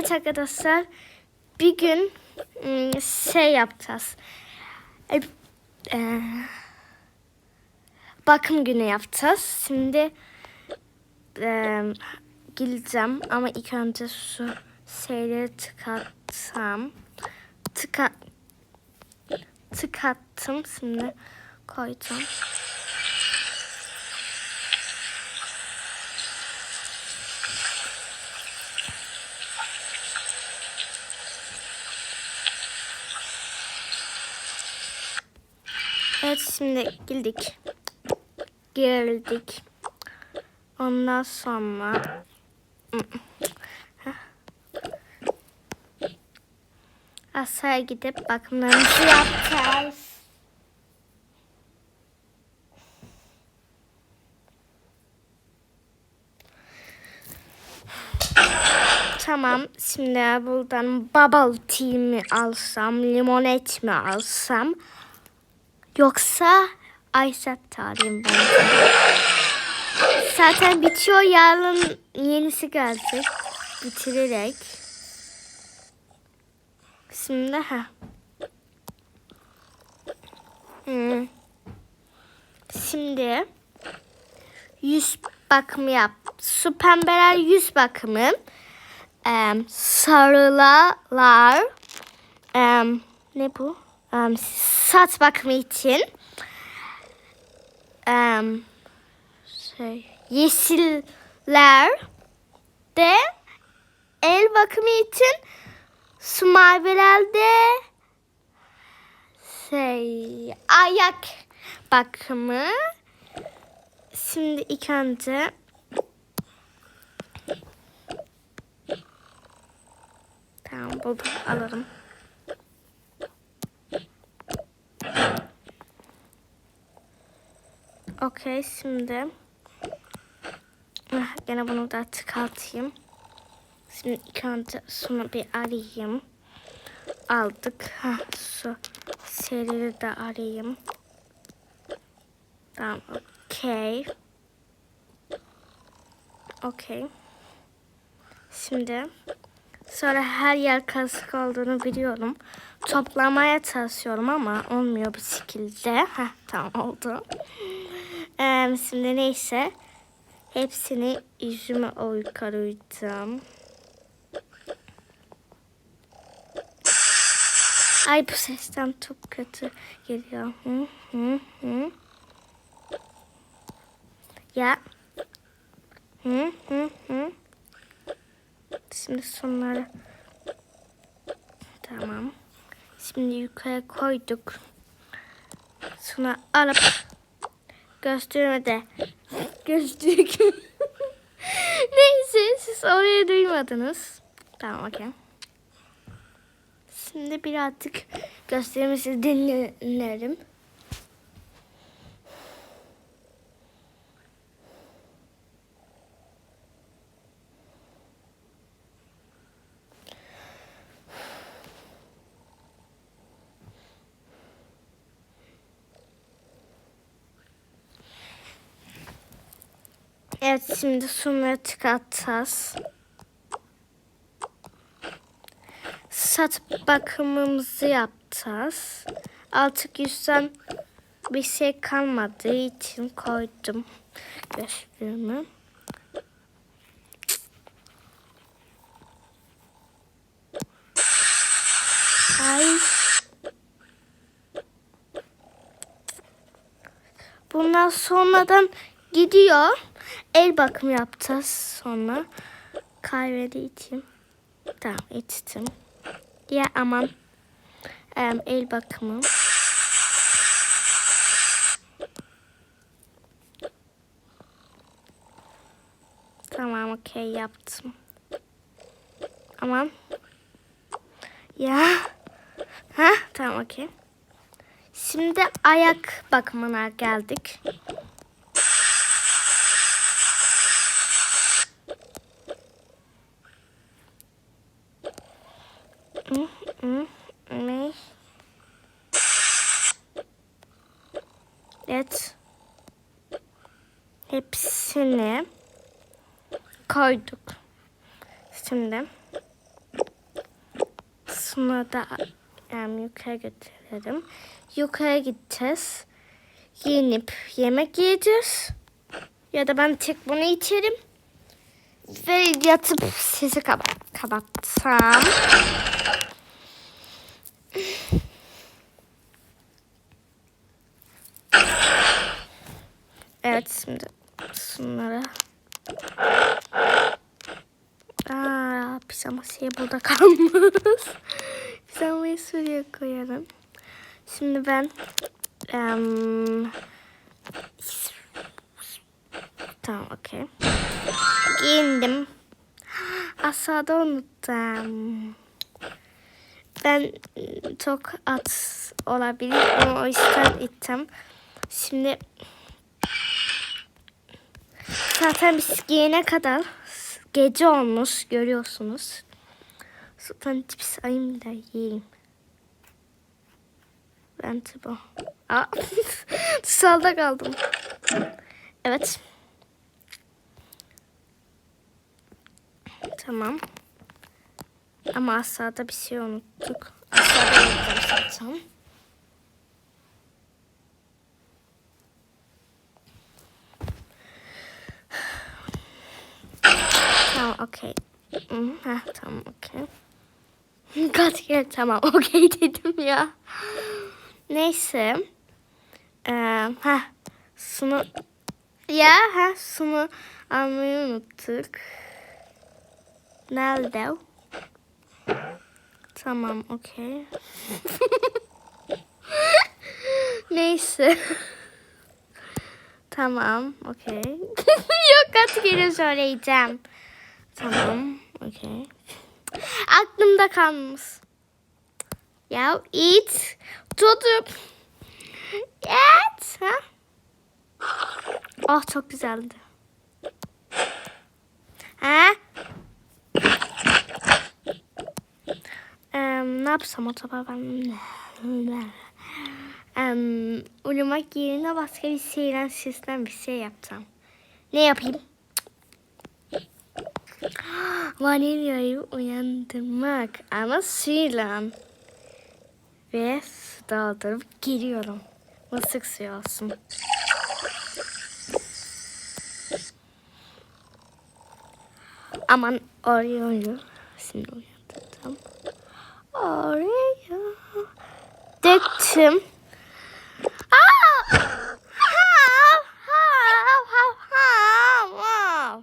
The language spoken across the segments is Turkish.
Evet arkadaşlar bir gün ım, şey yapacağız. E, e, bakım günü yapacağız. Şimdi e, gideceğim ama ilk önce şu şeyleri tıkatsam. Tıka, tıkattım şimdi koydum. Evet şimdi girdik. Girdik. Ondan sonra Aşağıya gidip bakımlarımızı yapacağız. Tamam. Şimdi buradan bubble tea mi alsam, limonet mi alsam? Yoksa Ayşe tarihim ben. Zaten bitiyor yarın yenisi gelecek. Bitirerek. Şimdi ha. Şimdi yüz bakımı yap. Su pembeler yüz bakımı. Em, sarılar. em, ne bu? Em, saç bakımı için. Em, şey, yeşiller de el bakımı için su mavilerde şey ayak bakımı şimdi ilk önce tamam buldum alırım Okey şimdi Ah, gene bunu da çıkartayım. Şimdi ilk önce şunu bir arayayım. Aldık. Ha, su serileri de arayayım. Tamam okey. Okey. Şimdi sonra her yer karışık olduğunu biliyorum. Toplamaya çalışıyorum ama olmuyor bir şekilde. Heh, tamam oldu. Ee, şimdi neyse. Hepsini yüzüme uygulayacağım. Ay bu sesten çok kötü geliyor. Hı hı hı. Ya. Hı hı hı. Şimdi sonları. Tamam. Şimdi yukarı koyduk. Sonra alıp gösterime de gözlük. Neyse siz orayı duymadınız. Tamam okey. Şimdi birazcık gösterimizi dinlerim. Evet şimdi sunları çıkartacağız. Saç bakımımızı yapacağız. Artık yüzden bir şey kalmadığı için koydum gözlüğümü. Ay. Bundan sonradan gidiyor. El bakımı yapacağız sonra. Kahvede içeyim. Tamam içtim. Ya aman. Em, el bakımı. Tamam okey yaptım. Aman. Ya. Ha tamam okey. Şimdi ayak bakımına geldik. Hı, hı, Ne? Evet. Hepsini koyduk. Şimdi Şunları da yani yukarı götürelim. Yukarı gideceğiz. Giyinip yemek yiyeceğiz. Ya da ben tek bunu içerim. Ve yatıp sizi kap- kapatsam. Evet şimdi şunları. Pijama şey burada kalmış. Pijamayı şuraya koyalım. Şimdi ben em, tamam okey. Giyindim. Aşağıda unuttum. Ben çok at olabilir ama o yüzden ittim. Şimdi zaten biz giyene kadar gece olmuş görüyorsunuz. Sultan cips ayım da yiyeyim. Ben bu. Aa, dışarıda kaldım. Evet. Tamam. Ama aşağıda bir şey unuttuk. Aşağıda unuttum zaten. Tamam okey. Heh, tamam okey. Kaç tamam okey dedim ya. Neyse. Ee, ha şunu ya ha şunu almayı unuttuk. Nerede? Tamam okey. Neyse. tamam okey. Yok kaç söyleyeceğim. Tamam okey. Aklımda kalmış. Ya it tutup et ha? Oh çok güzeldi. Ha? Em, ne yapsam acaba ben? Em, uyumak yerine başka bir şeyden sistem bir şey yapsam. Ne yapayım? Vanilyayı uyandırmak ama suyla. Ve su doldurup giriyorum. Mısık suyu olsun. Aman Oreo'yu şimdi uyandırdım. Oreo. Döktüm. Aa! Hav, hav, hav, hav, hav.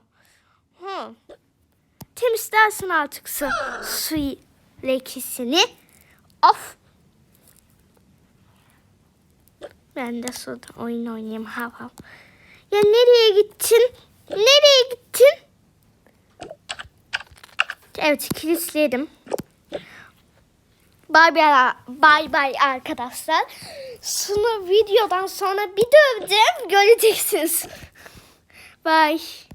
Hı. Temizlersin artık su, su lekesini. Of. Ben de suda oyun oynayayım hav hav. Ya nereye gittin? Nereye gittin? Evet kilitledim. Bay bay, bay bay arkadaşlar. Şunu videodan sonra bir döveceğim göreceksiniz. Bye.